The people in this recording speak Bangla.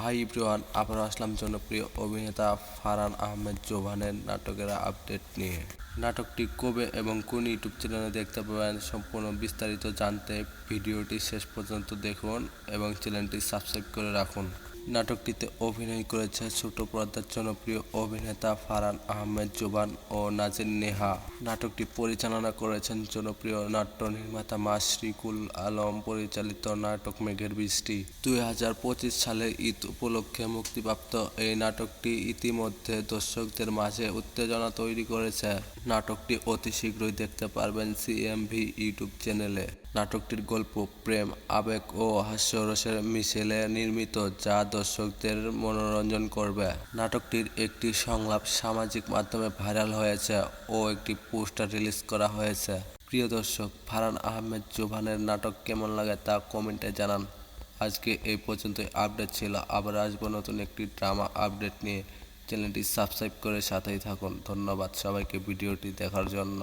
হাই ইব্রিওয়ান আপনারা আসলাম জনপ্রিয় অভিনেতা ফারহান আহমেদ জোভানের নাটকের আপডেট নিয়ে। নাটকটি কবে এবং কোন ইউটিউব চ্যানেলে দেখতে পাবেন সম্পূর্ণ বিস্তারিত জানতে ভিডিওটি শেষ পর্যন্ত দেখুন এবং চ্যানেলটি সাবস্ক্রাইব করে রাখুন। নাটকটিতে অভিনয় করেছে ছোট পর্দার জনপ্রিয় অভিনেতা ফারহান আহমেদ, জোবান ও নাজির নেহা। নাটকটি পরিচালনা করেছেন জনপ্রিয় নাট্য নির্মাতা মাশরিকুল আলম, পরিচালিত নাটক মেঘের বৃষ্টি। দুই হাজার পঁচিশ সালে ঈদ উপলক্ষে মুক্তিপ্রাপ্ত এই নাটকটি ইতিমধ্যে দর্শকদের মাঝে উত্তেজনা তৈরি করেছে। নাটকটি অতি শীঘ্রই দেখতে পারবেন সিএমভি ইউটিউব চ্যানেলে। নাটকটির গল্প, প্রেম, আবেগ ও হাস্যরসের মিশেলে নির্মিত, যা দর্শকদের মনোরঞ্জন করবে। নাটকটির একটি সংলাপ সামাজিক মাধ্যমে ভাইরাল হয়েছে ও একটি পোস্টার রিলিজ করা হয়েছে। প্রিয় দর্শক ফারান আহমেদ জোভানের নাটক কেমন লাগে তা কমেন্টে জানান। আজকে এই পর্যন্তই আপডেট ছিল। আবার আসব নতুন একটি ড্রামা আপডেট নিয়ে। চ্যানেলটি সাবস্ক্রাইব করে সাথেই থাকুন। ধন্যবাদ সবাইকে ভিডিওটি দেখার জন্য।